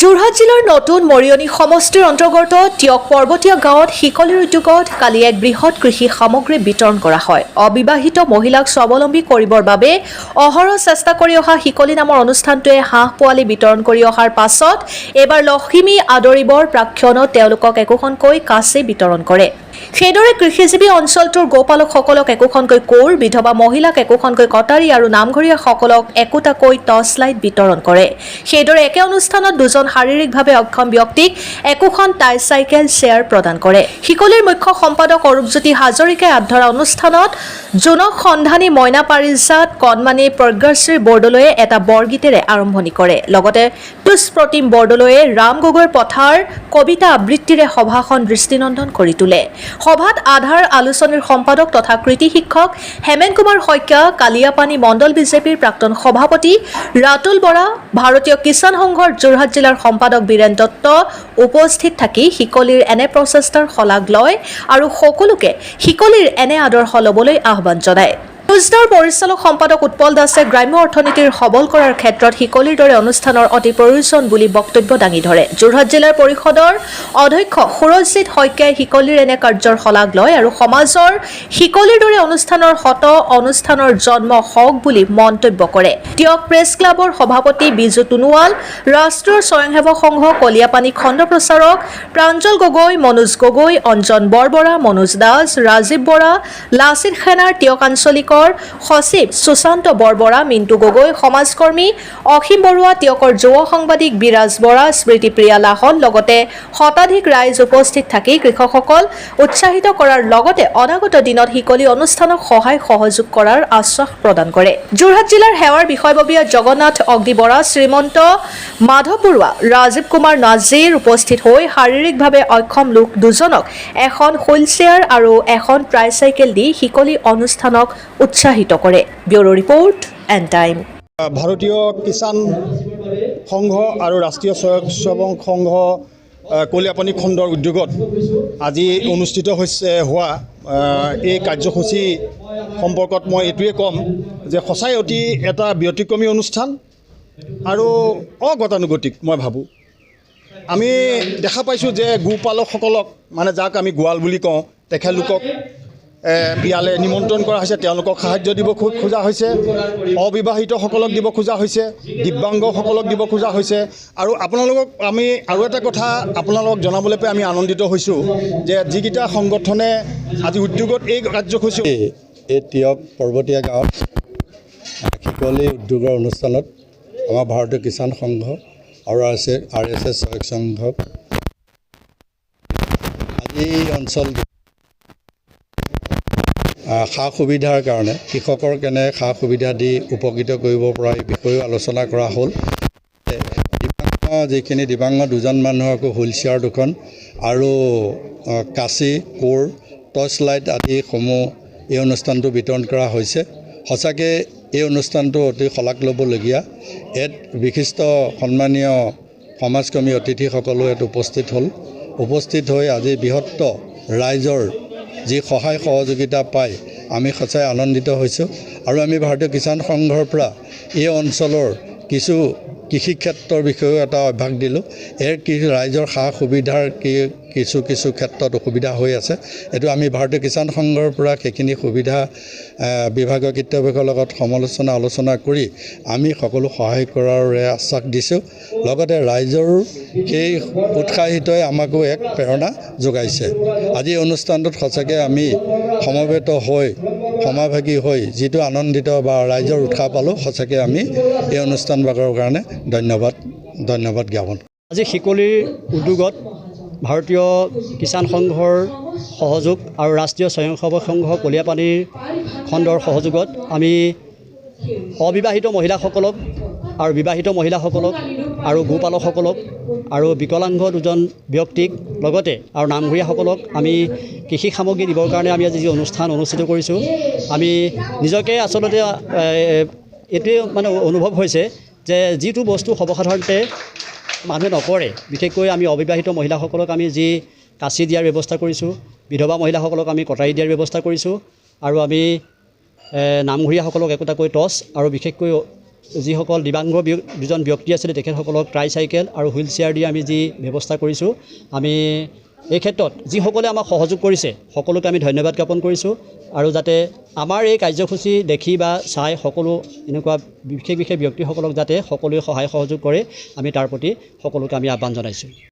যোৰহাট জিলাৰ নতুন মৰিয়নি সমষ্টিৰ অন্তৰ্গত টিয়ক পৰ্বতীয়া গাঁৱত শিকলিৰ উদ্যোগত কালি এক বৃহৎ কৃষি সামগ্ৰী বিতৰণ কৰা হয়। অবিবাহিত মহিলাক স্বাৱলম্বী কৰিবৰ বাবে অহৰহ চেষ্টা কৰি অহা শিকলি নামৰ অনুষ্ঠানটোৱে হাঁহ পোৱালি বিতৰণ কৰি অহাৰ পাছত এইবাৰ লখিমী আদৰিবৰ প্ৰাক্ষণত তেওঁলোকক একোখনকৈ কাচি বিতৰণ কৰে। সেইদৰে কৃষিজীৱী অঞ্চলটোৰ গোপালকসকলক একোখনকৈ কোৰ, বিধৱা মহিলাক একোখনকৈ কটাৰী আৰু নামঘৰীয়াসকলক একোটাকৈ টৰ্চ লাইট বিতৰণ কৰে। সেইদৰে একে অনুষ্ঠানত দুজন শাৰীৰিকভাৱে অক্ষম ব্যক্তিক একোখন টাইচাইকেল শ্বেয়াৰ প্ৰদান কৰে। শিকলিৰ মুখ্য সম্পাদক অৰূপজ্যোতি হাজৰিকাই আগধৰা অনুষ্ঠানত জোনক সন্ধানী মইনা পাৰিজাত, কণমানি প্ৰজ্ঞাশ্ৰী বৰদলৈয়ে এটা বৰগীতেৰে আৰম্ভণি কৰে। লগতে তুষ্প্ৰতিম বৰদলৈয়ে ৰাম গগৈৰ পথাৰ কবিতা আবৃত্তিৰে সভাখন দৃষ্টিনন্দন কৰি তোলে। সভাত আধাৰ আলোচনীৰ সম্পাদক তথা কৃতি শিক্ষক হেমেন কুমাৰ শইকীয়া, কালিয়াপানী মণ্ডল বিজেপিৰ প্ৰাক্তন সভাপতি, ৰাতুল বৰা, ভাৰতীয় কিষাণ সংঘৰ যোৰহাট জিলাৰ সম্পাদক বীৰেন দত্ত উপস্থিত থাকি শিকলিৰ এনে প্ৰচেষ্টাৰ শলাগ লয় আৰু সকলোকে শিকলিৰ এনে আদৰ্শ ল'বলৈ আহ্বান জনায়। নিউজদাৰ পৰিচালক সম্পাদক উৎপল দাসে গ্ৰাম্য অৰ্থনীতিৰ সবল কৰাৰ ক্ষেত্ৰত শিকলিৰ দৰে অনুষ্ঠানৰ অতি প্ৰয়োজন বুলি বক্তব্য দাঙি ধৰে। যোৰহাট জিলাৰ পৰিষদৰ অধ্যক্ষ সুৰজিৎ শইকীয়াই শিকলিৰ এনে কাৰ্যৰ শলাগ লয় আৰু সমাজৰ শিকলিৰ দৰে অনুষ্ঠানৰ শত অনুষ্ঠানৰ জন্ম হওক বুলি মন্তব্য কৰে। টিয়ক প্ৰেছ ক্লাবৰ সভাপতি বিজু টুনুৱাল ৰাষ্ট্ৰীয় স্বয়ংসেৱক সংঘ কলিয়াপানী খণ্ড প্ৰচাৰক প্ৰাঞ্জল গগৈ মনোজ গগৈ অঞ্জন বৰবৰা মনোজ দাস ৰাজীৱ বৰা লাচিত সেনাৰ টিয়ক আঞ্চলিকৰ সচিব সুশান্ত বৰবৰা, মিণ্টু গগৈ, সমাজকৰ্মী অসীম বৰুৱা টিয়কৰ যুৱ সাংবাদিক বিৰাজ বৰা স্মৃতিপ্ৰিয়া লাহন, লগতে শতাধিক ৰাইজ উপস্থিত থাকি কৃষকসকল উৎসাহিত কৰাৰ লগতে অনাগত দিনত শিকলি অনুষ্ঠানক সহায় সহযোগ কৰাৰ আশ্বাস প্ৰদান কৰে। যোৰহাট জিলাৰ সেৱাৰ বিষয়ববীয়া জগন্নাথ অগ্নি বৰা শ্ৰীমন্ত মাধৱ বৰুৱা ৰাজীৱ কুমাৰ নাজিৰ উপস্থিত হৈ শাৰীৰিকভাৱে অক্ষম লোক দুজনক এখন হুইল চেয়াৰ আৰু এখন ট্ৰাইচাইকেল দি শিকলি অনুষ্ঠানক উৎসাহিত কৰে। Bureau' report and time. ভাৰতীয় কিষাণ সংঘ আৰু ৰাষ্ট্ৰীয় স্বয়ংসেৱক সংঘ কলিয়াপানী খণ্ডৰ উদ্যোগত আজি অনুষ্ঠিত হৈছে, হোৱা এই কাৰ্যসূচী সম্পৰ্কত মই এইটোৱে ক'ম যে সঁচাই অতি এটা ব্যতিক্ৰমী অনুষ্ঠান। আৰু অগতানুগতিক মই ভাবোঁ। আমি দেখা পাইছোঁ যে গোপালকসকলক মানে যাক আমি গোৱাল বুলি কওঁ তেখেতলোকক এ, ইয়ালৈ নিমন্ত্ৰণ কৰা হৈছে তেওঁলোকক সাহাৰ্য দিব খোজা হৈছে অবিবাহিতসকলক দিব খোজা হৈছে দিব্যাংগসকলক দিব খোজা হৈছে। আৰু আপোনালোকক আমি আৰু এটা কথা আপোনালোকক জনাবলৈ পাই আমি আনন্দিত হৈছোঁ যে যিকেইটা সংগঠনে আজি উদ্যোগত এই কাৰ্যসূচী এই টিয়ক পৰ্বতীয়া গাঁৱত শিকলি উদ্যোগৰ অনুষ্ঠানত আমাৰ ভাৰতীয় কিষাণ সংঘ আৰু R S R S S স্বয়ং সংঘক আজি আহ, সা সুবিধাৰ কাৰণে কৃষকৰ কেনে সা সুবিধা দি উপকৃত কৰিব পৰা এই বিষয়েও আলোচনা কৰা হ'ল। দিব্যাংগ যিখিনি দিব্যাংগ দুজন মানুহকো হুইল চেয়াৰ দুখন আৰু কাঁচি কোৰ টৰ্চ লাইট আদিসমূহ এই অনুষ্ঠানটো বিতৰণ কৰা হৈছে। সঁচাকৈ এই অনুষ্ঠানটো অতি শলাগ ল'বলগীয়া। ইয়াত বিশিষ্ট সন্মানীয় সমাজকৰ্মী অতিথিসকলো ইয়াত উপস্থিত হ'ল। উপস্থিত হৈ আজি বৃহত্ত ৰাইজৰ যি সহায় সহযোগিতা পাই আমি সঁচাই আনন্দিত হৈছোঁ। আৰু আমি ভাৰতীয় কিষাণ সংঘৰ পৰা এই অঞ্চলৰ কিছু কৃষি ক্ষেত্ৰৰ বিষয়েও এটা অভ্যাস দিলোঁ। ইয়াৰ কি ৰাইজৰ সা সুবিধাৰ কি কিছু কিছু ক্ষেত্ৰত অসুবিধা হৈ আছে এইটো আমি ভাৰতীয় কিষাণ সংঘৰ পৰা সেইখিনি সুবিধা আহ, বিভাগীয় কৰ্তৃপক্ষৰ লগত সমালোচনা আলোচনা কৰি আমি সকলো সহায় কৰাৰে আশ্বাস দিছোঁ। লগতে ৰাইজৰো সেই উৎসাহিতই আমাকো এক প্ৰেৰণা যোগাইছে। আজি এই অনুষ্ঠানটোত সঁচাকৈ আমি সমবেত হৈ সমাভাগী হৈ যিটো আনন্দিত বা ৰাইজৰ উৎসাহ পালোঁ সঁচাকৈ আমি এই অনুষ্ঠানভাগৰ কাৰণে ধন্যবাদ ধন্যবাদ জ্ঞাপন আজি শিকলিৰ উদ্যোগত ভাৰতীয় কিষাণ সংঘৰ সহযোগ আৰু ৰাষ্ট্ৰীয় স্বয়ংসেৱক সংঘ কলিয়াপানীৰ খণ্ডৰ সহযোগত আমি অবিবাহিত মহিলাসকলক আৰু বিবাহিত মহিলাসকলক আৰু গোপালকসকলক আৰু বিকলাংগ দুজন ব্যক্তিক লগতে আৰু নামঘৰীয়াসকলক আমি কৃষি সামগ্ৰী দিবৰ কাৰণে আমি আজি যি অনুষ্ঠান অনুষ্ঠিত কৰিছোঁ আমি নিজকে আচলতে এইটোৱে মানে অনুভৱ হৈছে যে যিটো বস্তু সৰ্বসাধাৰণতে মানুহে নকৰে বিশেষকৈ আমি অবিবাহিত মহিলাসকলক আমি যি কাচি দিয়াৰ ব্যৱস্থা কৰিছোঁ বিধৱা মহিলাসকলক আমি কটাৰী দিয়াৰ ব্যৱস্থা কৰিছোঁ আৰু আমি নামঘৰীয়াসকলক একোটাকৈ টৰ্চ আৰু বিশেষকৈ যিসকল দিব্যাংগ ব্য- দুজন ব্যক্তি আছিলে তেখেতসকলক ট্ৰাইচাইকেল আৰু হুইল চেয়াৰ দি আমি যি ব্যৱস্থা কৰিছোঁ আমি এই ক্ষেত্ৰত যিসকলে আমাক সহযোগ কৰিছে সকলোকে আমি ধন্যবাদ জ্ঞাপন কৰিছোঁ আৰু যাতে আমাৰ এই কাৰ্যসূচী দেখি বা চাই সকলো এনেকুৱা বিশেষ বিশেষ ব্যক্তিসকলক যাতে সকলোৱে সহায় সহযোগ কৰে আমি তাৰ প্ৰতি সকলোকে আমি আহ্বান জনাইছোঁ।